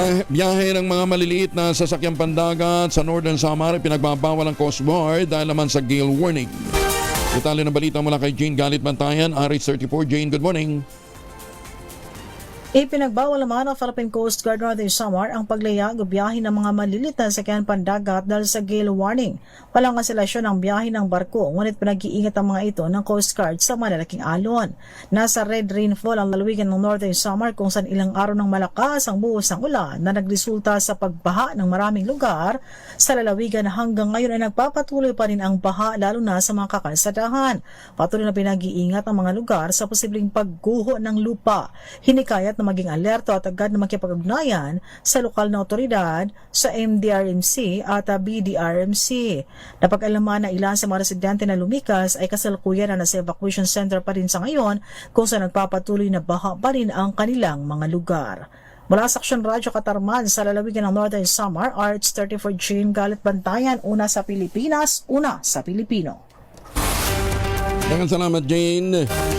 Biyahe, biyahe ng mga maliliit na sasakyang pandagat sa Northern Samar pinagbabawal ang Coast Guard dahil naman sa gale warning. Detalye ng balita mula kay Jane Galit Bantayan, RH34. Jane, good morning. Ipinagbawal naman ng Philippine Coast Guard Northern Samar ang paglayag o biyahe ng mga maliliit na sakyan pandagat dahil sa gale warning. Walang kanselasyon ang biyahe ng barko, ngunit pinag-iingat ang mga ito ng Coast Guard sa malalaking alon. Nasa red rainfall ang lalawigan ng Northern Samar kung saan ilang araw ng malakas ang buhos ng ulan na nagresulta sa pagbaha ng maraming lugar sa lalawigan hanggang ngayon ay nagpapatuloy pa rin ang baha lalo na sa mga kakalsadahan. Patuloy na pinag-iingat ang mga lugar sa posibleng pagguho ng lupa. Hinikayat na maging alerto at agad na makipag-ugnayan sa lokal na otoridad sa MDRMC at ah, BDRMC. Napag-alaman na ilan sa mga residente na lumikas ay kasalukuyan na nasa evacuation center pa rin sa ngayon kung saan nagpapatuloy na baha pa rin ang kanilang mga lugar. Mula sa Aksyon Radyo Katarman sa lalawigan ng Northern Samar, Arts 34 Jane Galit Bantayan, una sa Pilipinas, una sa Pilipino. Daghang salamat, Jane.